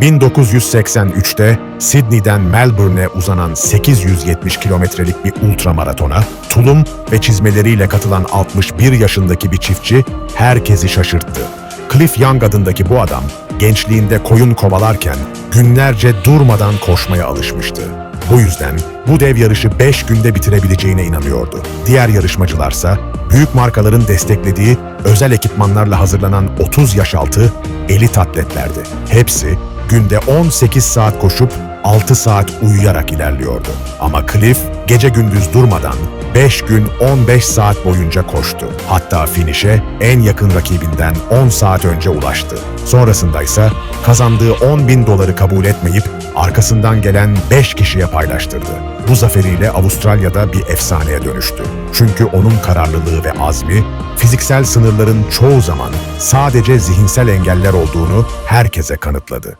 1983'te Sydney'den Melbourne'e uzanan 870 kilometrelik bir ultramaratona tulum ve çizmeleriyle katılan 61 yaşındaki bir çiftçi herkesi şaşırttı. Cliff Young adındaki bu adam gençliğinde koyun kovalarken günlerce durmadan koşmaya alışmıştı. Bu yüzden bu dev yarışı 5 günde bitirebileceğine inanıyordu. Diğer yarışmacılarsa büyük markaların desteklediği özel ekipmanlarla hazırlanan 30 yaş altı elit atletlerdi. Hepsi günde 18 saat koşup 6 saat uyuyarak ilerliyordu. Ama Cliff gece gündüz durmadan 5 gün 15 saat boyunca koştu. Hatta finişe en yakın rakibinden 10 saat önce ulaştı. Sonrasında ise kazandığı 10 bin doları kabul etmeyip arkasından gelen 5 kişiye paylaştırdı. Bu zaferiyle Avustralya'da bir efsaneye dönüştü. Çünkü onun kararlılığı ve azmi, fiziksel sınırların çoğu zaman sadece zihinsel engeller olduğunu herkese kanıtladı.